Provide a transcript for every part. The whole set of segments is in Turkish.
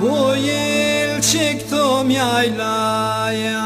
Bu yıl çıktım yaylaya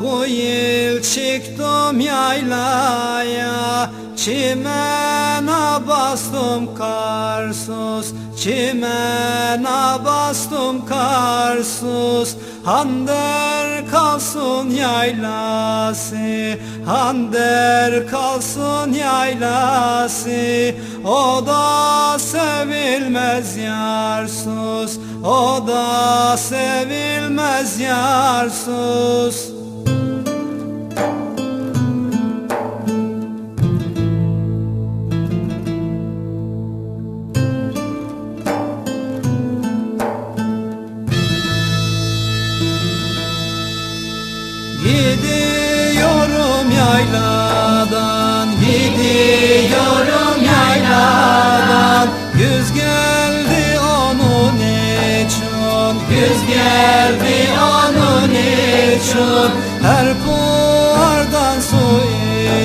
Bu yıl çıktım yaylaya. Çimena bastım karsuz Çimena bastım karsuz. Hander kalsın yaylası Hander kalsın yaylası. O da sevilmez yarsız O da sevilmez yarsız Gidiyorum yayladan Gidiyorum yayladan için Güz geldi onun için. Her puardan su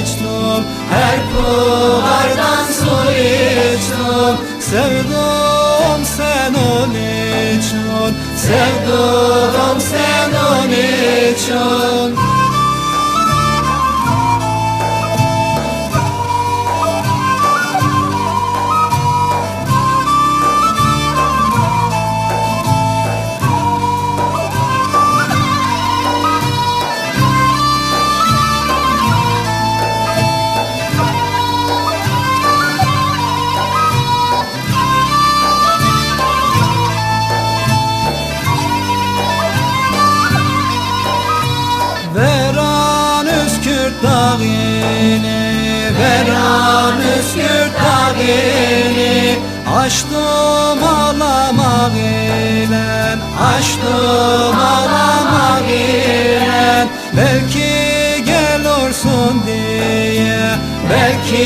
içtim Her puardan su içtim. Sevdum sen onun için Sevdum Açtım alamak ile Açtım alamak ile Belki gelursun diye Belki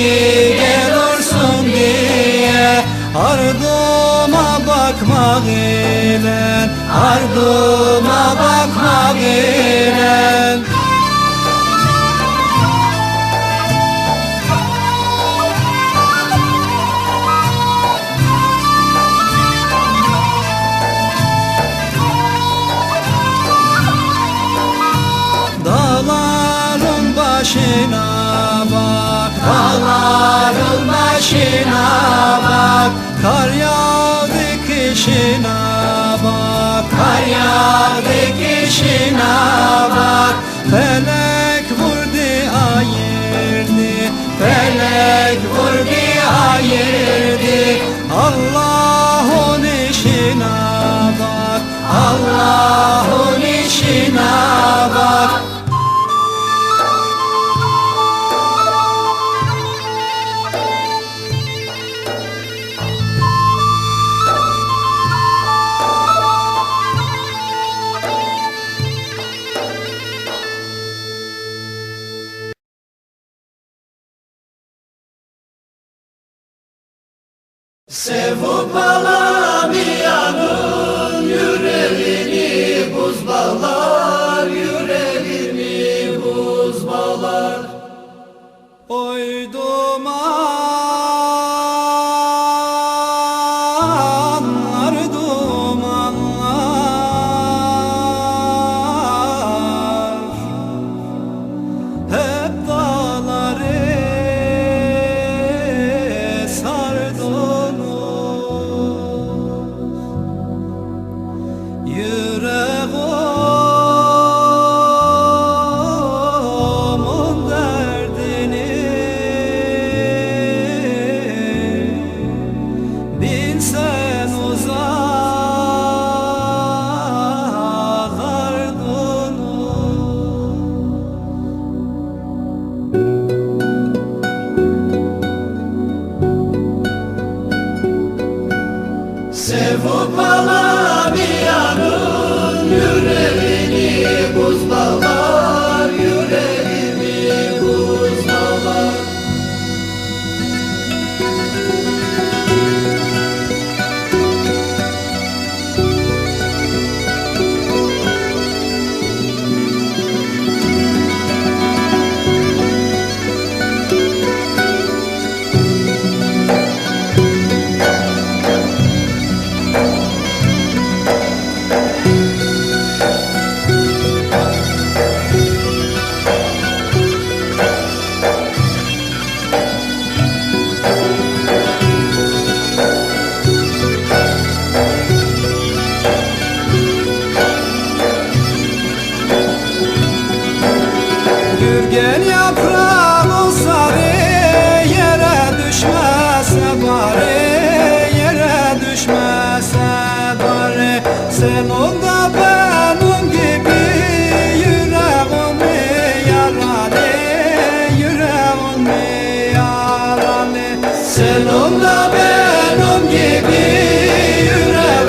gelursun diye. Ardıma bakmak ile Ardıma bakmak ile bak Dağların başına bak Kar yağdı kışına bak. Kar yağdı Sevup alamayanın yüreğini buz bağlar Sevup alabiyanın yüreğini buzla